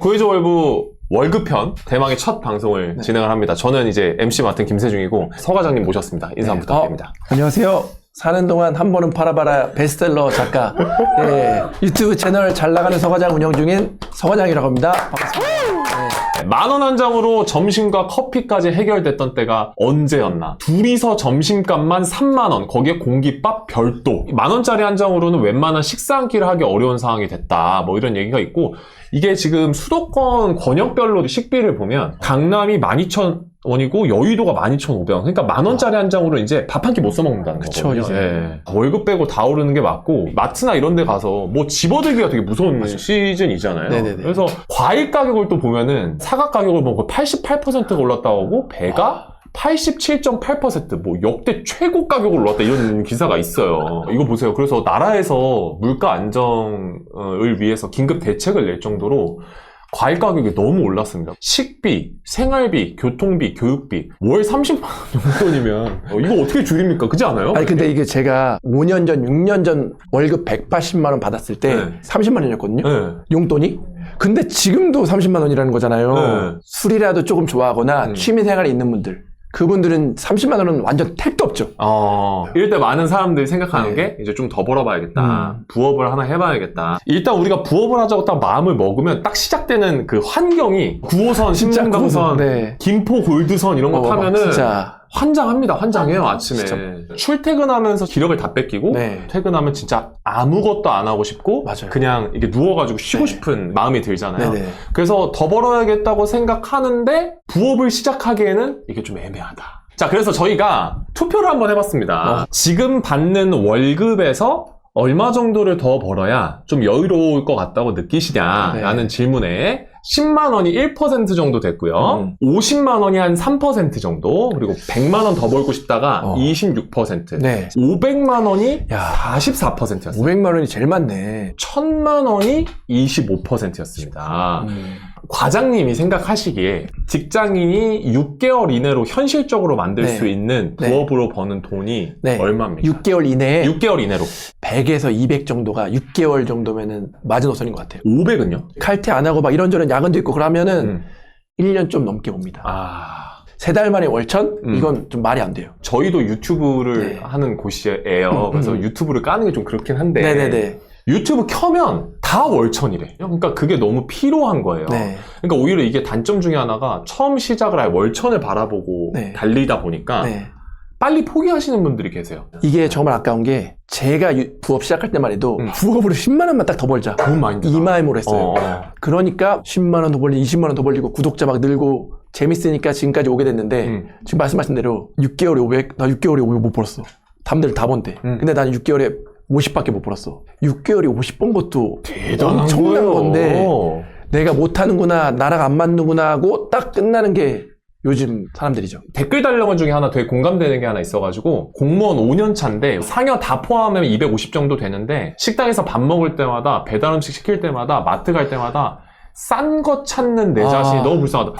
구해줘 월부 월급편 대망의 첫 방송을 네. 진행을 합니다. 저는 이제 MC 맡은 김세중이고 서 과장님 모셨습니다. 인사 네. 부탁드립니다. 안녕하세요. 사는 동안 한 번은 팔아봐라 베스트셀러 작가. 예, 유튜브 채널 잘 나가는 서과장 운영 중인 서과장이라고 합니다. 반갑습니다. 만 원 한 장으로 점심과 커피까지 해결됐던 때가 언제였나? 둘이서 점심값만 3만 원, 거기에 공깃밥 별도. 만 원짜리 한 장으로는 웬만한 식사 한 끼를 하기 어려운 상황이 됐다. 뭐 이런 얘기가 있고 이게 지금 수도권 권역별로 식비를 보면 강남이 12,000 원이고 여의도가 12,500원. 그러니까 만 원짜리 한 장으로 이제 밥 한 끼못써 먹는다는 그쵸, 거거든요. 예. 월급 빼고 다 오르는 게 맞고 마트나 이런 데 가서 뭐 집어들기가 되게 무서운 시즌이잖아요. 네네네. 그래서 과일 가격을 또 보면은 사과 가격을 보면 88%가 올랐다고 하고 배가 87.8%뭐 역대 최고 가격을 올랐다 이런 기사가 있어요. 이거 보세요. 그래서 나라에서 물가 안정을 위해서 긴급 대책을 낼 정도로 과일 가격이 너무 올랐습니다. 식비, 생활비, 교통비, 교육비 월 30만 원 정도이면 어, 이거 어떻게 줄입니까? 그지 않아요? 아니 근데 이게 제가 5년 전, 6년 전 월급 180만 원 받았을 때 네. 30만 원이었거든요. 네. 용돈이. 근데 지금도 30만 원이라는 거잖아요. 네. 술이라도 조금 좋아하거나 음. 취미 생활이 있는 분들. 그분들은 30만 원은 완전 택도 없죠. 어, 이럴 때 많은 사람들이 생각하는 네. 게 이제 좀 더 벌어봐야겠다. 음. 부업을 하나 해봐야겠다. 일단 우리가 부업을 하자고 딱 마음을 먹으면 딱 시작되는 그 환경이 9호선, 진짜 신문강선, 네. 김포 골드선 이런 거 어, 타면은 진짜 환장합니다. 환장해요 아침에. 진짜. 출퇴근하면서 기력을 다 뺏기고 네. 퇴근하면 진짜 아무것도 안 하고 싶고 맞아요. 그냥 이게 누워가지고 쉬고 네. 싶은 마음이 들잖아요. 네네. 그래서 더 벌어야겠다고 생각하는데 부업을 시작하기에는 이게 좀 애매하다. 자, 그래서 저희가 투표를 한번 해봤습니다. 어. 지금 받는 월급에서 얼마 정도를 더 벌어야 좀 여유로울 것 같다고 느끼시냐라는 네. 질문에 10만 원이 1% 정도 됐고요. 음. 50만 원이 한 3% 정도, 그리고 100만 원 더 벌고 싶다가 어. 26%, 네. 500만 원이 야, 44%였어요. 500만 원이 제일 많네. 1000만 원이 25%였습니다. 음. 과장님이 생각하시기에 직장인이 6개월 이내로 현실적으로 만들 네. 수 있는 네. 부업으로 버는 돈이 네. 얼마입니까? 6개월 이내에 6개월 이내로. 100에서 200 정도가 6개월 정도면은 마지노선인 것 같아요. 500은요? 칼퇴 안 하고 막 이런저런 야근도 있고 그러면은 음. 1년 좀 넘게 봅니다. 아, 세 달 만에 월천? 음. 이건 좀 말이 안 돼요. 저희도 유튜브를 네. 하는 곳이에요. 음, 그래서 음. 유튜브를 까는 게 좀 그렇긴 한데 네네네. 유튜브 켜면 다 월천이래. 그러니까 그게 너무 피로한 거예요. 네. 그러니까 오히려 이게 단점 중에 하나가 처음 시작을 할 월천을 바라보고 네. 달리다 보니까 네. 빨리 포기하시는 분들이 계세요. 이게 정말 아까운 게 제가 유- 부업 시작할 때만 해도 음. 부업으로 10만 원만 딱 더 벌자. 마인드. 이 마음으로 했어요. 어, 어. 그러니까 10만 원 더 벌리고 20만 원 더 벌리고 구독자 막 늘고 재밌으니까 지금까지 오게 됐는데 음. 지금 말씀하신 대로 6개월에 500, 나 6개월에 500 못 벌었어. 남들 다 번대. 음. 근데 나는 6개월에 50밖에 못 벌었어. 6개월에 50 번 것도 대단한 엄청난 거예요. 건데 내가 못하는구나, 나랑 안 맞는구나 하고 딱 끝나는 게 요즘 사람들이죠. 댓글 달려건 중에 하나 되게 공감되는 게 하나 있어가지고 공무원 5년 차인데 상여 다 포함하면 250 정도 되는데 식당에서 밥 먹을 때마다 배달 음식 시킬 때마다 마트 갈 때마다 싼 거 찾는 내 아. 자신이 너무 불쌍하다.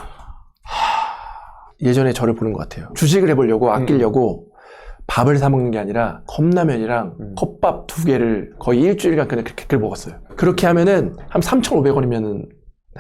예전에 저를 보는 것 같아요. 주식을 해보려고 아끼려고 밥을 사 먹는 게 아니라 컵라면이랑 음. 컵밥 두 개를 거의 일주일간 그냥 그렇게 먹었어요. 그렇게 하면은 한 3,500원이면은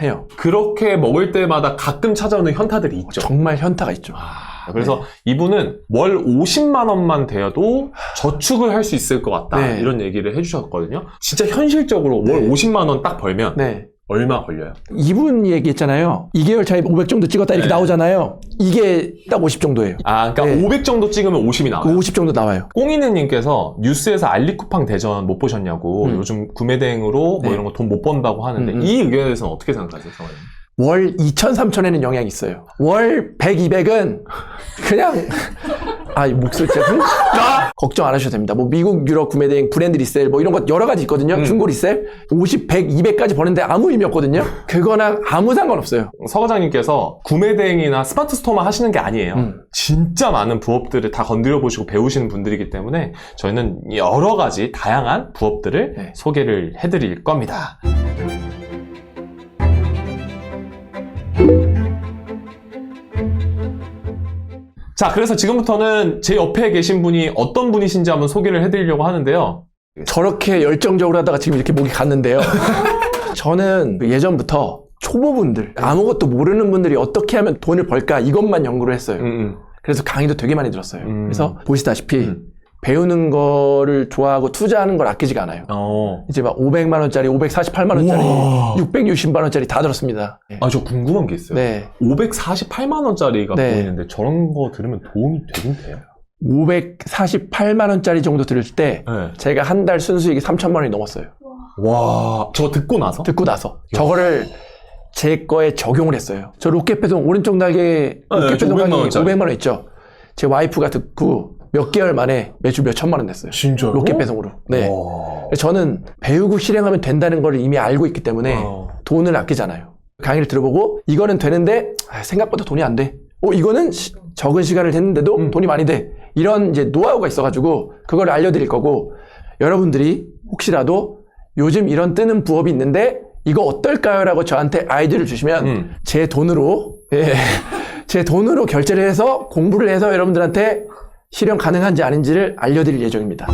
해요. 그렇게 먹을 때마다 가끔 찾아오는 현타들이 있죠. 정말 현타가 있죠. 아, 그래서 이분은 월 50만 원만 되어도 저축을 할 수 있을 것 같다 네. 이런 얘기를 해주셨거든요. 진짜 현실적으로 월 네. 50만 원 딱 벌면 네. 얼마 걸려요? 이분 얘기했잖아요. 2개월 차에 500 정도 찍었다 이렇게 네. 나오잖아요. 이게 딱 50 정도예요. 아, 그러니까 네. 500 정도 찍으면 50이 나와요. 그50 정도 나와요. 꽁이네님께서 뉴스에서 알리쿠팡 대전 못 보셨냐고 음. 요즘 구매 대행으로 뭐 네. 이런 거 돈 못 번다고 하는데 음, 음. 이 의견에 대해서는 어떻게 생각하세요, 성원님? 월 2천, 3천에는 영향이 있어요. 월 100, 200은 그냥 아, 이 목소리 진짜 흥- 걱정 안 하셔도 됩니다. 뭐 미국, 유럽 구매 대행, 브랜드 리셀 뭐 이런 것 여러 가지 있거든요. 음. 중고 리셀 50, 100, 200까지 버는데 아무 의미 없거든요. 그거랑 아무 상관없어요. 서 과장님께서 구매 대행이나 스마트 스토어만 하시는 게 아니에요. 음. 진짜 많은 부업들을 다 건드려 보시고 배우시는 분들이기 때문에 저희는 여러 가지 다양한 부업들을 네. 소개를 해드릴 겁니다. 자, 그래서 지금부터는 제 옆에 계신 분이 어떤 분이신지 한번 소개를 해드리려고 하는데요. 저렇게 열정적으로 하다가 지금 이렇게 목이 갔는데요. 저는 그 예전부터 초보분들, 아무것도 모르는 분들이 어떻게 하면 돈을 벌까 이것만 연구를 했어요. 음, 음. 그래서 강의도 되게 많이 들었어요. 음. 그래서 보시다시피 음. 배우는 거를 좋아하고 투자하는 걸 아끼지가 않아요. 어. 이제 막 500만 원짜리, 548만 원짜리, 우와. 660만 원짜리 다 들었습니다. 네. 아, 저 궁금한 게 있어요. 네. 548만 원짜리가 네. 보이는데 저런 거 들으면 도움이 되긴 돼요. 548만 원짜리 정도 들을 때 네. 제가 한 달 순수익이 3천만 원이 넘었어요. 와, 저거 듣고 나서? 듣고 나서 저거를 제 거에 적용을 했어요. 저 로켓 배송 오른쪽 날개 로켓 네, 저 배송 500만 강의 원짜리. 500만 원 있죠. 제 와이프가 듣고 몇 개월 만에 매출 몇 천만 원 냈어요. 진짜로? 로켓 배송으로. 네. 와. 저는 배우고 실행하면 된다는 걸 이미 알고 있기 때문에 어. 돈을 아끼잖아요. 강의를 들어보고 이거는 되는데 아, 생각보다 돈이 안 돼. 어 이거는 시- 적은 시간을 했는데도 음. 돈이 많이 돼. 이런 이제 노하우가 있어가지고 그걸 알려드릴 거고 여러분들이 혹시라도 요즘 이런 뜨는 부업이 있는데 이거 어떨까요?라고 저한테 아이디어를 주시면 음. 제 돈으로 예, 제 돈으로 결제를 해서 공부를 해서 여러분들한테 실현 가능한지 아닌지를 알려드릴 예정입니다.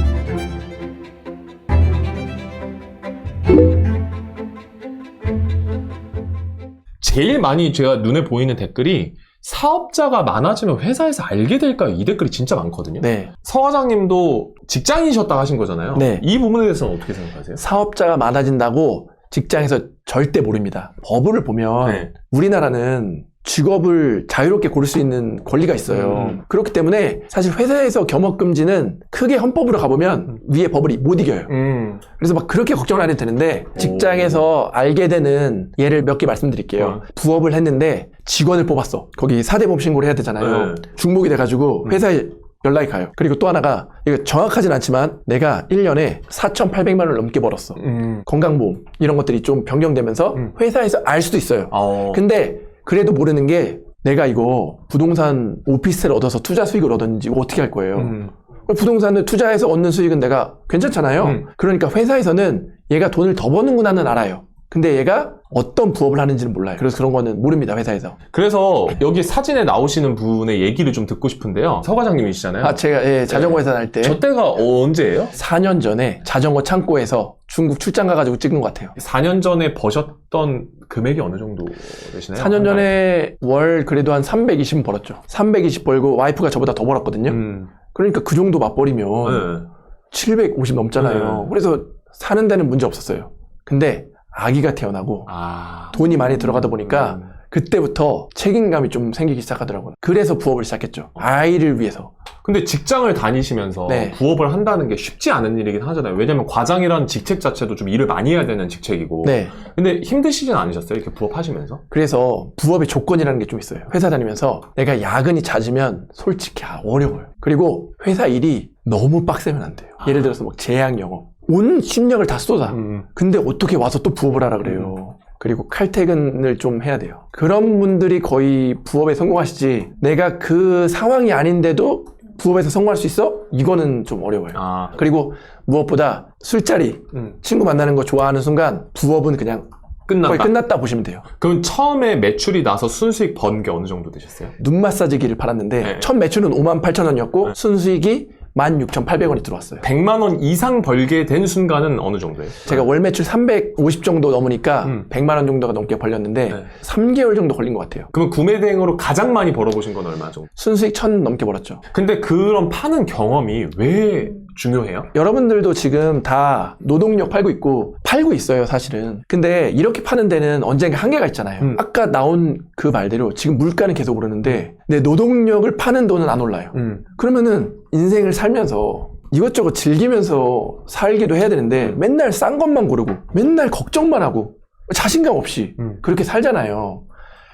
제일 많이 제가 눈에 보이는 댓글이 사업자가 많아지면 회사에서 알게 될까요? 이 댓글이 진짜 많거든요. 네. 서 과장님도 직장인이셨다 하신 거잖아요. 네. 이 부분에 대해서는 어떻게 생각하세요? 사업자가 많아진다고 직장에서 절대 모릅니다. 법을 보면 네. 우리나라는 직업을 자유롭게 고를 수 있는 권리가 있어요. 음. 그렇기 때문에 사실 회사에서 겸업금지는 크게 헌법으로 가보면 위에 법을 못 이겨요. 음. 그래서 막 그렇게 걱정을 안 해도 되는데 직장에서 알게 되는 예를 몇 개 말씀드릴게요. 어. 부업을 했는데 직원을 뽑았어. 거기 사대보험 신고를 해야 되잖아요. 네. 중복이 돼가지고 회사에 연락이 가요. 그리고 또 하나가 이거 정확하진 않지만 내가 1년에 4,800만 원을 넘게 벌었어. 음. 건강보험 이런 것들이 좀 변경되면서 음. 회사에서 알 수도 있어요. 어. 근데 그래도 모르는 게 내가 이거 부동산 오피스를 얻어서 투자 수익을 얻었는지 이거 어떻게 할 거예요. 음. 부동산을 투자해서 얻는 수익은 내가 괜찮잖아요. 음. 그러니까 회사에서는 얘가 돈을 더 버는구나는 알아요. 근데 얘가 어떤 부업을 하는지는 몰라요. 그래서 그런 거는 모릅니다, 회사에서. 그래서 여기 사진에 나오시는 분의 얘기를 좀 듣고 싶은데요. 서 과장님이시잖아요. 아, 제가 예, 자전거 회사 다닐 때저 때가 언제예요? 4년 전에 자전거 창고에서 중국 출장 가가지고 찍은 것 같아요. 4년 전에 버셨던 금액이 어느 정도 되시나요? 4년 전에 월 그래도 한 320 벌었죠. 320 벌고 와이프가 저보다 더 벌었거든요. 음. 그러니까 그 정도 맞벌이면 네. 750 넘잖아요. 네. 그래서 사는 데는 문제 없었어요. 근데 아기가 태어나고 아. 돈이 많이 들어가다 보니까 음. 그때부터 책임감이 좀 생기기 시작하더라고요. 그래서 부업을 시작했죠. 아이를 위해서. 근데 직장을 다니시면서 네. 부업을 한다는 게 쉽지 않은 일이긴 하잖아요. 왜냐면 과장이라는 직책 자체도 좀 일을 많이 해야 되는 직책이고. 네. 근데 힘드시진 않으셨어요? 이렇게 부업하시면서? 그래서 부업의 조건이라는 게 좀 있어요. 회사 다니면서 내가 야근이 잦으면 솔직히 아, 어려워요. 그리고 회사 일이 너무 빡세면 안 돼요. 예를 들어서 뭐 제약 영업. 온 심력을 다 쏟아. 음. 근데 어떻게 와서 또 부업을 하라 그래요. 그리고 칼퇴근을 좀 해야 돼요. 그런 분들이 거의 부업에 성공하시지. 내가 그 상황이 아닌데도 부업에서 성공할 수 있어? 이거는 좀 어려워요. 아. 그리고 무엇보다 술자리, 음. 친구 만나는 거 좋아하는 순간 부업은 그냥 끝났다. 거의 끝났다 보시면 돼요. 그럼 처음에 매출이 나서 순수익 번 게 어느 정도 되셨어요? 눈 마사지기를 팔았는데 네. 첫 매출은 5만 8천 원이었고 순수익이 16,800원이 들어왔어요. 100만 원 이상 벌게 된 순간은 어느 정도예요? 제가 월 매출 350 정도 넘으니까 음. 100만 원 정도가 넘게 벌렸는데 네. 3개월 정도 걸린 것 같아요. 그러면 구매 대행으로 가장 많이 벌어보신 건 얼마 정도? 순수익 1000 넘게 벌었죠. 근데 그런 파는 경험이 왜 중요해요? 여러분들도 지금 다 노동력 팔고 있고 팔고 있어요 사실은 근데 이렇게 파는 데는 언젠가 한계가 있잖아요 음. 아까 나온 그 말대로 지금 물가는 계속 오르는데 내 노동력을 파는 돈은 안 올라요 음. 그러면은 인생을 살면서 이것저것 즐기면서 살기도 해야 되는데 음. 맨날 싼 것만 고르고 맨날 걱정만 하고 자신감 없이 음. 그렇게 살잖아요.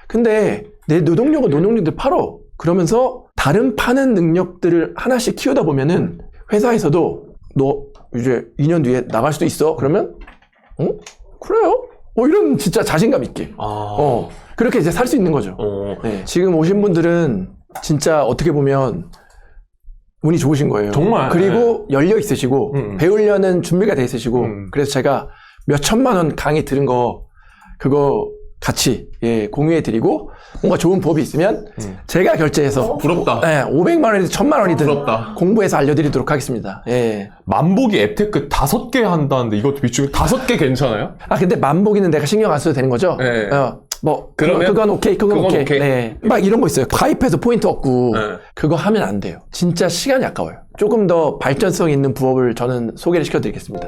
근데 내 노동력은 노동력들 팔어. 그러면서 다른 파는 능력들을 하나씩 키우다 보면은 회사에서도 너 이제 2년 뒤에 나갈 수도 있어. 그러면 어? 그래요? 어 이런 진짜 자신감 있게. 아. 어. 그렇게 이제 살 수 있는 거죠. 어. 네. 지금 오신 분들은 진짜 어떻게 보면 운이 좋으신 거예요. 정말. 그리고 열려 있으시고 음, 음. 배우려는 준비가 돼 있으시고 음. 그래서 제가 몇 천만 원 강의 들은 거 그거 같이 예, 공유해 드리고 뭔가 좋은 법이 있으면 음. 제가 결제해서 부럽다. 예, 500만 원이든 1000만 원이든 부럽다. 공부해서 알려드리도록 하겠습니다. 예. 만보기 앱테크 다섯 개 한다는데 이것도 미치고 다섯 개 괜찮아요? 아 근데 만보기는 내가 신경 안 써도 되는 거죠? 네. 어, 뭐 그러면? 그건 오케이 그건, 그건 오케이. 오케이. 네. 막 이런 거 있어요 가입해서 포인트 얻고 네. 그거 하면 안 돼요 진짜 시간이 아까워요 조금 더 발전성 있는 부업을 저는 소개를 시켜드리겠습니다